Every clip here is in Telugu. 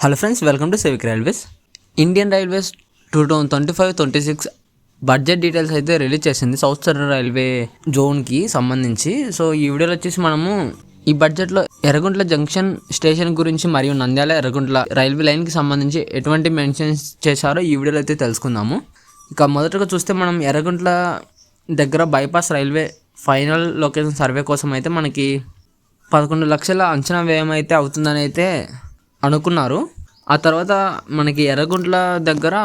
Hello friends welcome to civic railways Indian railways two thousand twenty five twenty six budget details అయితే రిలీజ్ చేసింది సౌత్ సర్న్ రైల్వే జోన్కి సంబంధించి. సో ఈ వీడియోలో వచ్చేసి మనము ఈ బడ్జెట్లో ఎర్రగుంట్ల జంక్షన్ స్టేషన్ గురించి మరియు నంద్యాల ఎర్రగుంట్ల రైల్వే లైన్కి సంబంధించి ఎటువంటి మెన్షన్స్ చేశారో ఈ వీడియోలో అయితే తెలుసుకుందాము. ఇక మొదటగా చూస్తే మనం ఎర్రగుంట్ల దగ్గర bypass railway final location survey కోసం అయితే మనకి పదకొండు లక్షల అంచనా వ్యయం అయితే అవుతుందని అయితే అనుకున్నారు. ఆ తర్వాత మనకి ఎర్రగుంట్ల దగ్గర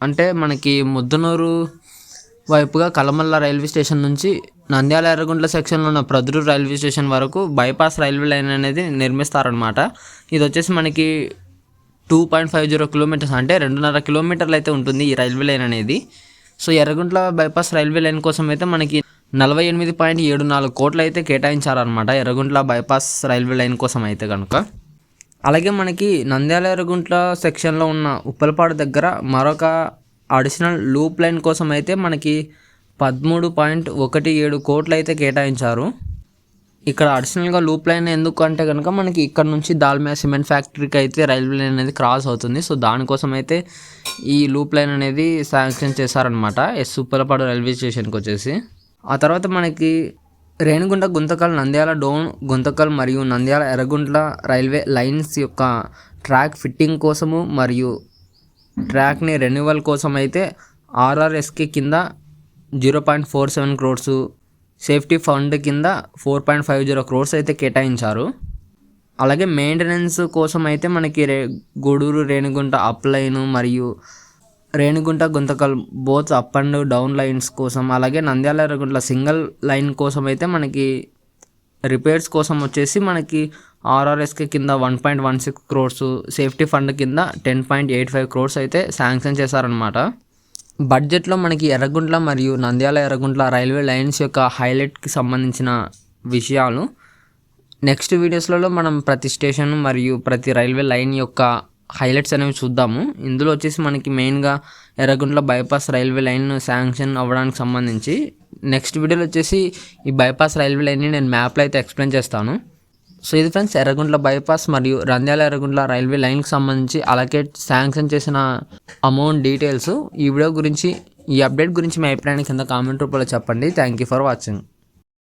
అంటే మనకి ముద్దనూరు వైపుగా కలమల్ల రైల్వే స్టేషన్ నుంచి నంద్యాల ఎర్రగుంట్ల సెక్షన్లో ఉన్న ప్రదురు రైల్వే స్టేషన్ వరకు బైపాస్ రైల్వే లైన్ అనేది నిర్మిస్తారనమాట ఇది వచ్చేసి మనకి two point five zero kilometres అంటే రెండున్నర కిలోమీటర్లు అయితే ఉంటుంది ఈ రైల్వే లైన్ అనేది. So Erraguntla bypass railway line కోసం అయితే మనకి నలభై ఎనిమిది పాయింట్ ఏడు నాలుగు కోట్లు అయితే కేటాయించారనమాట ఎర్రగుంట్ల బైపాస్ రైల్వే లైన్ కోసం అయితే కనుక. అలాగే మనకి నంద్యాల ఎర్రగుంట్ల సెక్షన్లో ఉన్న ఉప్పలపాడు దగ్గర మరొక అడిషనల్ లూప్ లైన్ కోసం అయితే మనకి పదమూడు పాయింట్ ఒకటి ఏడు కోట్లు అయితే కేటాయించారు. ఇక్కడ అడిషనల్గా లూప్ లైన్ ఎందుకు అంటే కనుక మనకి ఇక్కడ నుంచి దాల్మియా సిమెంట్ ఫ్యాక్టరీకి అయితే రైల్వే లైన్ అనేది క్రాస్ అవుతుంది. సో దానికోసం అయితే ఈ లూప్ లైన్ అనేది శాంక్షన్ చేశారనమాట ఎస్ ఉప్పలపాడు రైల్వే స్టేషన్కి వచ్చేసి. ఆ తర్వాత మనకి రేణిగుంట గుంతకల్ నంద్యాల డోన్ గుంతకల్ మరియు నంద్యాల ఎర్రగుంట్ల రైల్వే లైన్స్ యొక్క ట్రాక్ ఫిట్టింగ్ కోసము మరియు ట్రాక్ని రెన్యువల్ కోసం అయితే ఆర్ఆర్ఎస్కి కింద zero point four seven crores safety fund కింద four point five zero crores అయితే కేటాయించారు. అలాగే మెయింటెనెన్స్ కోసం అయితే మనకి రే గూడూరు రేణిగుంట అప్లైను మరియు Renigunta Guntakal both up and down lines కోసం అలాగే నంద్యాల ఎర్రగుంట్ల సింగిల్ లైన్ కోసం అయితే మనకి రిపేర్స్ కోసం వచ్చేసి మనకి ఆర్ఆర్ఎస్కే కింద one point one six crores safety fund కింద ten point eight five crores అయితే శాంక్షన్ చేశారనమాట బడ్జెట్లో మనకి ఎర్రగుంట్ల మరియు నంద్యాల ఎర్రగుంట్ల రైల్వే లైన్స్ యొక్క హైలైట్కి సంబంధించిన విషయాలు. నెక్స్ట్ వీడియోస్లలో మనం ప్రతి స్టేషన్ మరియు ప్రతి రైల్వే లైన్ యొక్క హైలైట్స్ అనేవి చూద్దాము. ఇందులో వచ్చేసి మనకి మెయిన్గా Erraguntla bypass railway line sanction అవ్వడానికి సంబంధించి నెక్స్ట్ వీడియోలో వచ్చేసి ఈ బైపాస్ రైల్వే లైన్ని నేను మ్యాప్లో అయితే ఎక్స్ప్లెయిన్ చేస్తాను. సో ఇది ఫ్రెండ్స్ ఎర్రగుంట్ల బైపాస్ మరియు రంధ్యాల ఎర్రగుంట్ల రైల్వే లైన్కి సంబంధించి అలకేట్ శాంక్షన్ చేసిన అమౌంట్ డీటెయిల్స్ ఈ వీడియో గురించి ఈ అప్డేట్ గురించి మీ అభిప్రాయాన్ని కింద కామెంట్ రూపంలో చెప్పండి. Thank you for watching